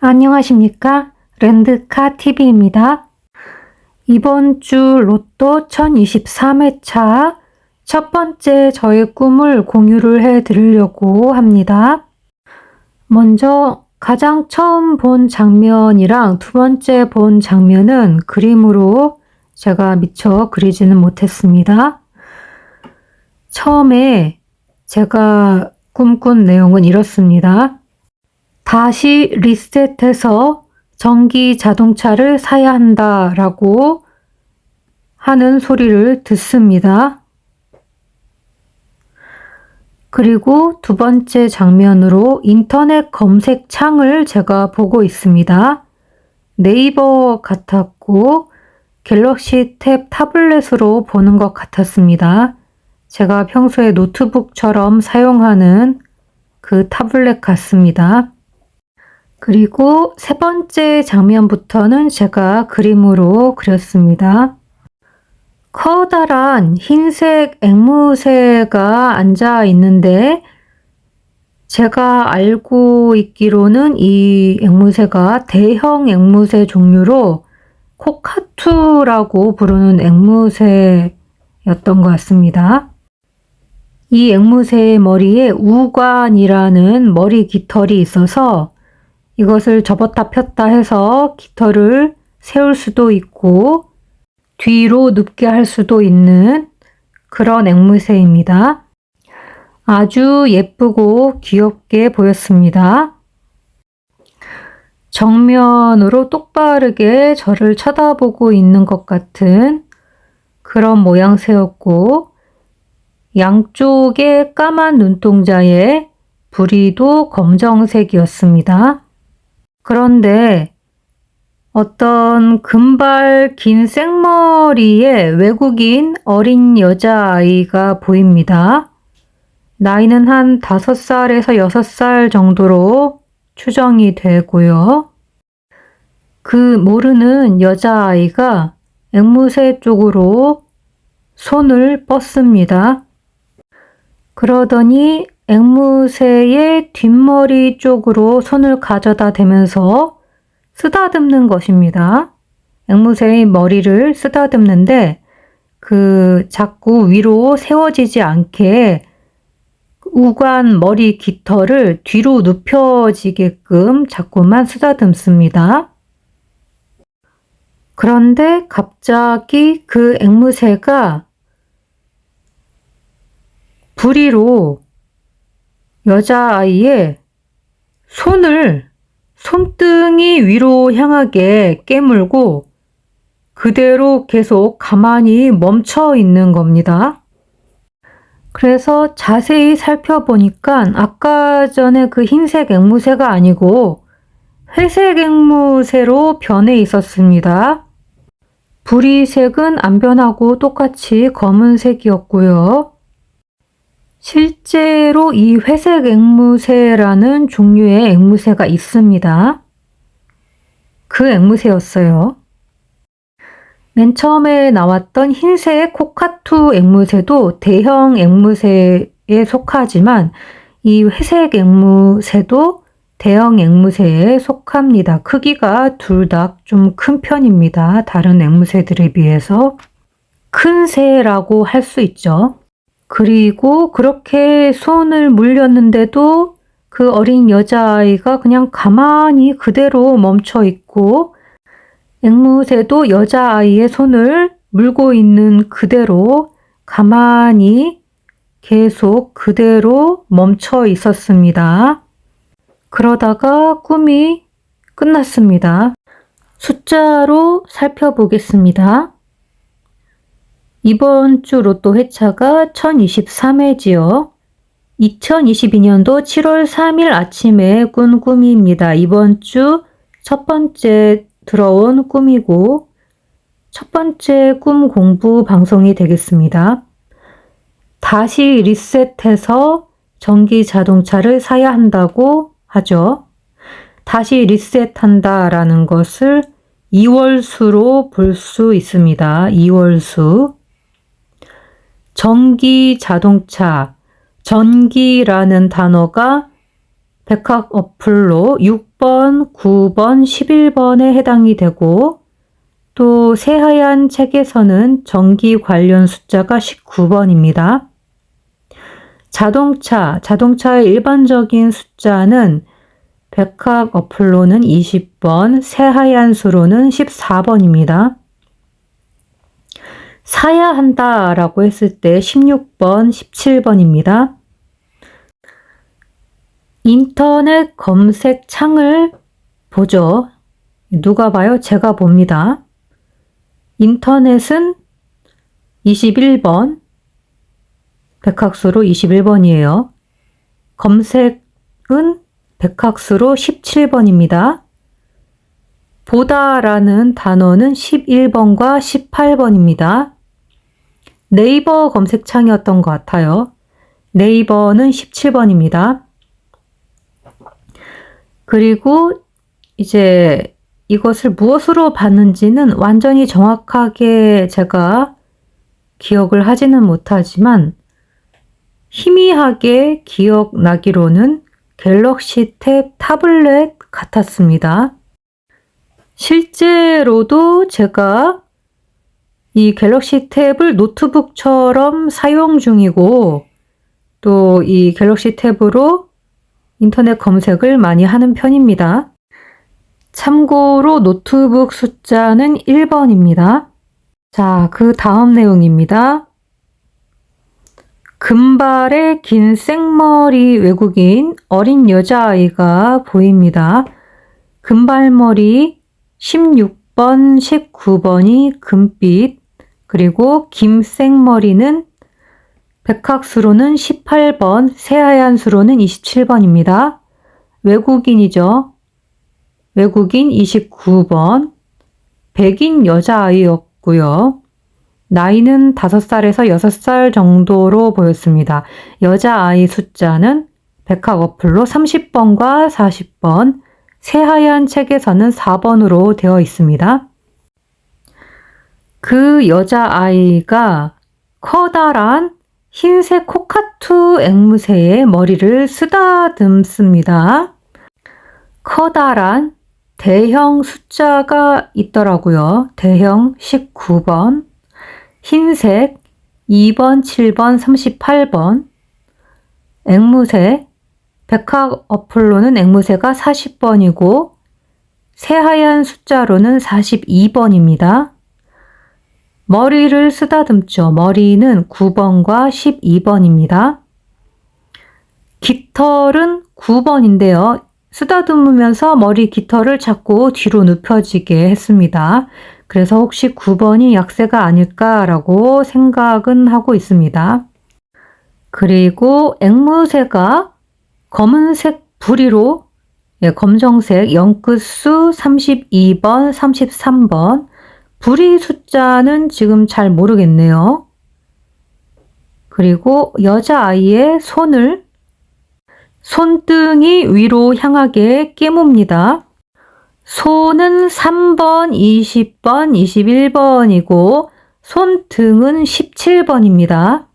안녕하십니까? 랜드카 TV입니다. 이번 주 로또 1023회차 첫 번째 저의 꿈을 공유를 해 드리려고 합니다. 먼저 가장 처음 본 장면이랑 두 번째 본 장면은 그림으로 제가 미처 그리지는 못했습니다. 처음에 제가 꿈꾼 내용은 이렇습니다. 다시 리셋해서 전기 자동차를 사야 한다라고 하는 소리를 듣습니다. 그리고 두 번째 장면으로 인터넷 검색 창을 제가 보고 있습니다. 네이버 같았고 갤럭시 탭 타블렛으로 보는 것 같았습니다. 제가 평소에 노트북처럼 사용하는 그 타블렛 같습니다. 그리고 세 번째 장면부터는 제가 그림으로 그렸습니다. 커다란 흰색 앵무새가 앉아 있는데 제가 알고 있기로는 이 앵무새가 대형 앵무새 종류로 코카투라고 부르는 앵무새였던 것 같습니다. 이 앵무새의 머리에 우관이라는 머리 깃털이 있어서 이것을 접었다 폈다 해서 깃털을 세울 수도 있고 뒤로 눕게 할 수도 있는 그런 앵무새입니다. 아주 예쁘고 귀엽게 보였습니다. 정면으로 똑바르게 저를 쳐다보고 있는 것 같은 그런 모양새였고 양쪽에 까만 눈동자에 부리도 검정색이었습니다. 그런데 어떤 금발 긴 생머리의 외국인 어린 여자아이가 보입니다. 나이는 한 5살에서 6살 정도로 추정이 되고요. 그 모르는 여자아이가 앵무새 쪽으로 손을 뻗습니다. 그러더니 앵무새의 뒷머리 쪽으로 손을 가져다 대면서 쓰다듬는 것입니다. 앵무새의 머리를 쓰다듬는데 그 자꾸 위로 세워지지 않게 우관 머리 깃털을 뒤로 눕혀지게끔 자꾸만 쓰다듬습니다. 그런데 갑자기 그 앵무새가 부리로 여자아이의 손을 손등이 위로 향하게 깨물고 그대로 계속 가만히 멈춰 있는 겁니다. 그래서 자세히 살펴보니까 아까 전에 그 흰색 앵무새가 아니고 회색 앵무새로 변해 있었습니다. 부리색은 안 변하고 똑같이 검은색이었고요. 실제로 이 회색 앵무새라는 종류의 앵무새가 있습니다. 그 앵무새였어요. 맨 처음에 나왔던 흰색 코카투 앵무새도 대형 앵무새에 속하지만 이 회색 앵무새도 대형 앵무새에 속합니다. 크기가 둘 다 좀 큰 편입니다. 다른 앵무새들에 비해서 큰 새라고 할 수 있죠. 그리고 그렇게 손을 물렸는데도 그 어린 여자아이가 그냥 가만히 그대로 멈춰 있고 앵무새도 여자아이의 손을 물고 있는 그대로 가만히 계속 그대로 멈춰 있었습니다. 그러다가 꿈이 끝났습니다. 숫자로 살펴보겠습니다. 이번 주 로또 회차가 1023회지요. 2022년도 7월 3일 아침에 꾼 꿈입니다. 이번 주 첫 번째 들어온 꿈이고 첫 번째 꿈 공부 방송이 되겠습니다. 다시 리셋해서 전기 자동차를 사야 한다고 하죠. 다시 리셋한다 라는 것을 2월수로 볼 수 있습니다. 2월수. 전기 자동차, 전기라는 단어가 백학 어플로 6번, 9번, 11번에 해당이 되고 또 새하얀 책에서는 전기 관련 숫자가 19번입니다. 자동차, 자동차의 일반적인 숫자는 백학 어플로는 20번, 새하얀 수로는 14번입니다. 사야 한다 라고 했을 때 16번, 17번입니다. 인터넷 검색 창을 보죠. 누가 봐요? 제가 봅니다. 인터넷은 21번, 백학수로 21번이에요. 검색은 백학수로 17번입니다. 보다라는 단어는 11번과 18번입니다. 네이버 검색창이었던 것 같아요. 네이버는 17번입니다. 그리고 이제 이것을 무엇으로 봤는지는 완전히 정확하게 제가 기억을 하지는 못하지만 희미하게 기억나기로는 갤럭시 탭 타블렛 같았습니다. 실제로도 제가 이 갤럭시 탭을 노트북처럼 사용 중이고 또 이 갤럭시 탭으로 인터넷 검색을 많이 하는 편입니다. 참고로 노트북 숫자는 1번입니다. 자, 그 다음 내용입니다. 금발의 긴 생머리 외국인 어린 여자아이가 보입니다. 금발머리 16번, 19번이 금빛, 그리고 긴 생머리는 백학수로는 18번, 새하얀 수로는 27번입니다. 외국인이죠. 외국인 29번, 백인 여자아이였고요. 나이는 5살에서 6살 정도로 보였습니다. 여자아이 숫자는 백학 어플로 30번과 40번, 새하얀 책에서는 4번으로 되어 있습니다. 그 여자아이가 커다란 흰색 코카투 앵무새의 머리를 쓰다듬습니다. 커다란 대형 숫자가 있더라고요. 대형 19번, 흰색 2번, 7번, 38번, 앵무새, 백학 어플로는 앵무새가 40번이고, 새하얀 숫자로는 42번입니다. 머리를 쓰다듬죠. 머리는 9번과 12번입니다. 깃털은 9번인데요. 쓰다듬으면서 머리 깃털을 자꾸 뒤로 눕혀지게 했습니다. 그래서 혹시 9번이 약세가 아닐까라고 생각은 하고 있습니다. 그리고 앵무새가 검은색 부리로 예, 검정색 영끝수 32번, 33번 부리 숫자는 지금 잘 모르겠네요. 그리고 여자아이의 손을 손등이 위로 향하게 깨뭅니다. 손은 3번, 20번, 21번이고 손등은 17번입니다.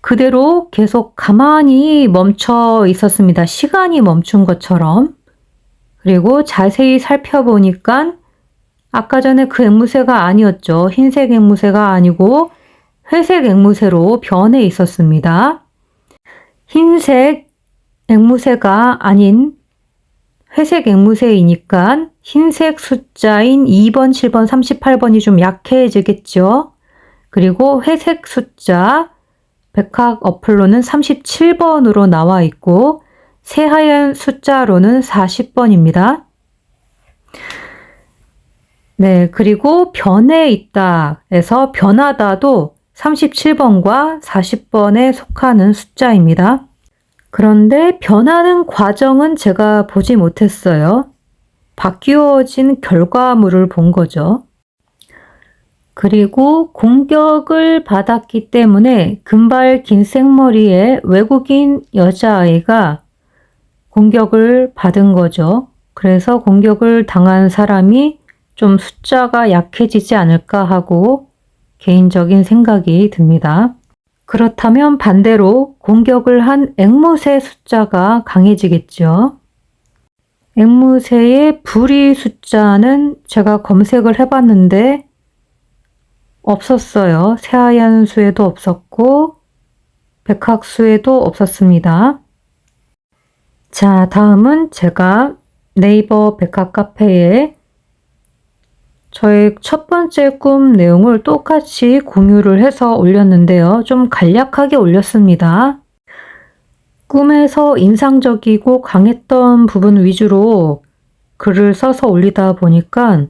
그대로 계속 가만히 멈춰 있었습니다. 시간이 멈춘 것처럼. 그리고 자세히 살펴보니까 아까 전에 그 앵무새가 아니었죠. 흰색 앵무새가 아니고 회색 앵무새로 변해 있었습니다. 흰색 앵무새가 아닌 회색 앵무새이니까 흰색 숫자인 2번, 7번, 38번이 좀 약해지겠죠. 그리고 회색 숫자 백학 어플로는 37번으로 나와 있고 새하얀 숫자로는 40번입니다. 네, 그리고 변해 있다 에서 변하다도 37번과 40번에 속하는 숫자입니다. 그런데 변하는 과정은 제가 보지 못했어요. 바뀌어진 결과물을 본 거죠. 그리고 공격을 받았기 때문에 금발 긴 생머리의 외국인 여자아이가 공격을 받은 거죠. 그래서 공격을 당한 사람이 좀 숫자가 약해지지 않을까 하고 개인적인 생각이 듭니다. 그렇다면 반대로 공격을 한 앵무새 숫자가 강해지겠죠. 앵무새의 불이 숫자는 제가 검색을 해봤는데 없었어요. 새하얀 수에도 없었고 백학수에도 없었습니다. 자, 다음은 제가 네이버 백학 카페에 저의 첫 번째 꿈 내용을 똑같이 공유를 해서 올렸는데요. 좀 간략하게 올렸습니다. 꿈에서 인상적이고 강했던 부분 위주로 글을 써서 올리다 보니까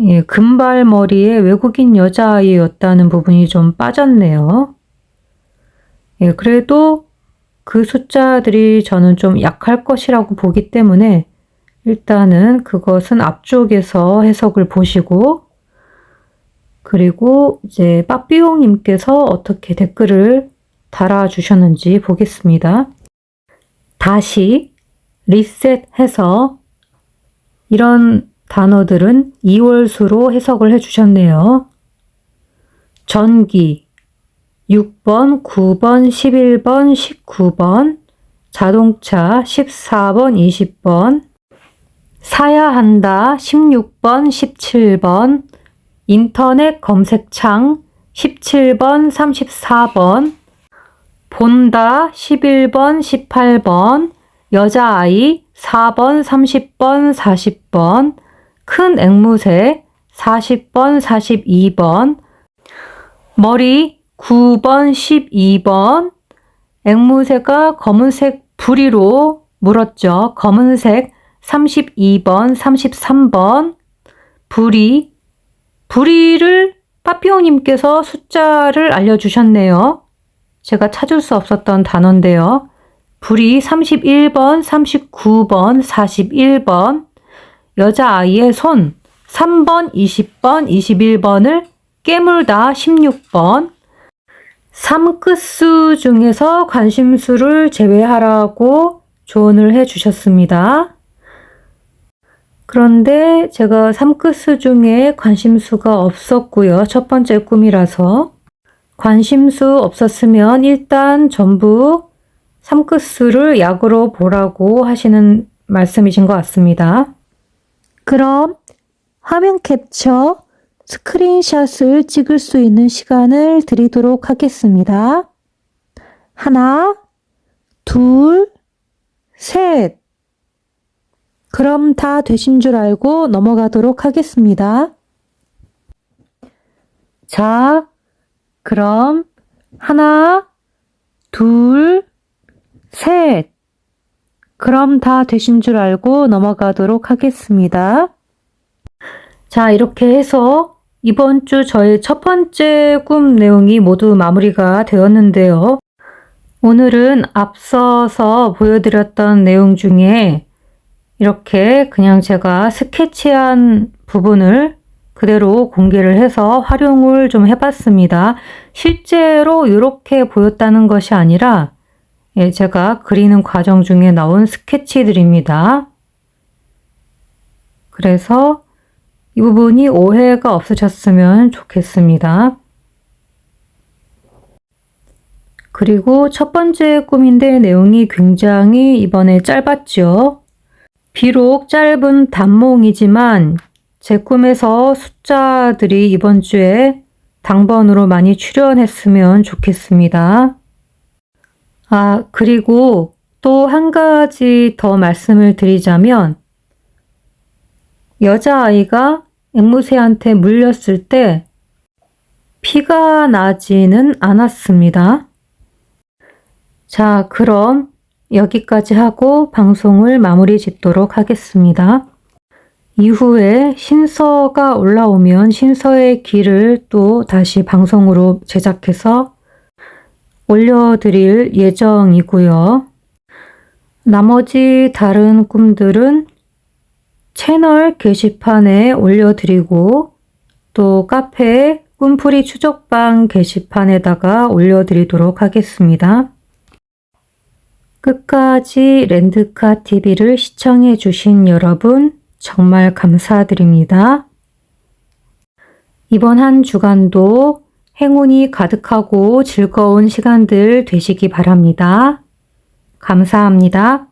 예, 금발머리의 외국인 여자아이였다는 부분이 좀 빠졌네요. 예, 그래도 그 숫자들이 저는 좀 약할 것이라고 보기 때문에 일단은 그것은 앞쪽에서 해석을 보시고 그리고 이제 빠삐용님께서 어떻게 댓글을 달아주셨는지 보겠습니다. 다시 리셋해서 이런 단어들은 2월수로 해석을 해주셨네요. 전기 6번, 9번, 11번, 19번, 자동차 14번, 20번, 사야 한다 16번, 17번, 인터넷 검색창 17번, 34번, 본다 11번, 18번, 여자아이 4번, 30번, 40번, 큰 앵무새 40번, 42번, 머리 9번, 12번, 앵무새가 검은색 부리로 물었죠. 검은색 32번, 33번, 부리, 부리를 빠삐오님께서 숫자를 알려주셨네요. 제가 찾을 수 없었던 단어인데요. 불이 31번, 39번, 41번, 여자아이의 손 3번, 20번, 21번을 깨물다 16번, 3끝수 중에서 관심수를 제외하라고 조언을 해 주셨습니다. 그런데 제가 3끝수 중에 관심수가 없었고요. 첫 번째 꿈이라서. 관심수 없었으면 일단 전부 3끝수를 약으로 보라고 하시는 말씀이신 것 같습니다. 그럼 화면 캡처 스크린샷을 찍을 수 있는 시간을 드리도록 하겠습니다. 하나, 둘, 셋. 그럼 다 되신 줄 알고 넘어가도록 하겠습니다. 자, 그럼 하나, 둘, 셋. 그럼 다 되신 줄 알고 넘어가도록 하겠습니다. 자, 이렇게 해서 이번 주 저의 첫 번째 꿈 내용이 모두 마무리가 되었는데요. 오늘은 앞서서 보여드렸던 내용 중에 이렇게 그냥 제가 스케치한 부분을 그대로 공개를 해서 활용을 좀 해봤습니다. 실제로 이렇게 보였다는 것이 아니라 예, 제가 그리는 과정 중에 나온 스케치들입니다. 그래서 이 부분이 오해가 없으셨으면 좋겠습니다. 그리고 첫 번째 꿈인데 내용이 굉장히 이번에 짧았죠. 비록 짧은 단몽이지만 제 꿈에서 숫자들이 이번 주에 당번으로 많이 출연했으면 좋겠습니다. 아, 그리고 또 한 가지 더 말씀을 드리자면, 여자아이가 앵무새한테 물렸을 때 피가 나지는 않았습니다. 자, 그럼 여기까지 하고 방송을 마무리 짓도록 하겠습니다. 이후에 신서가 올라오면 신서의 길을 또 다시 방송으로 제작해서 올려드릴 예정이고요. 나머지 다른 꿈들은 채널 게시판에 올려드리고 또 카페 꿈풀이 추적방 게시판에다가 올려드리도록 하겠습니다. 끝까지 랜드카 TV를 시청해 주신 여러분 정말 감사드립니다. 이번 한 주간도 행운이 가득하고 즐거운 시간들 되시기 바랍니다. 감사합니다.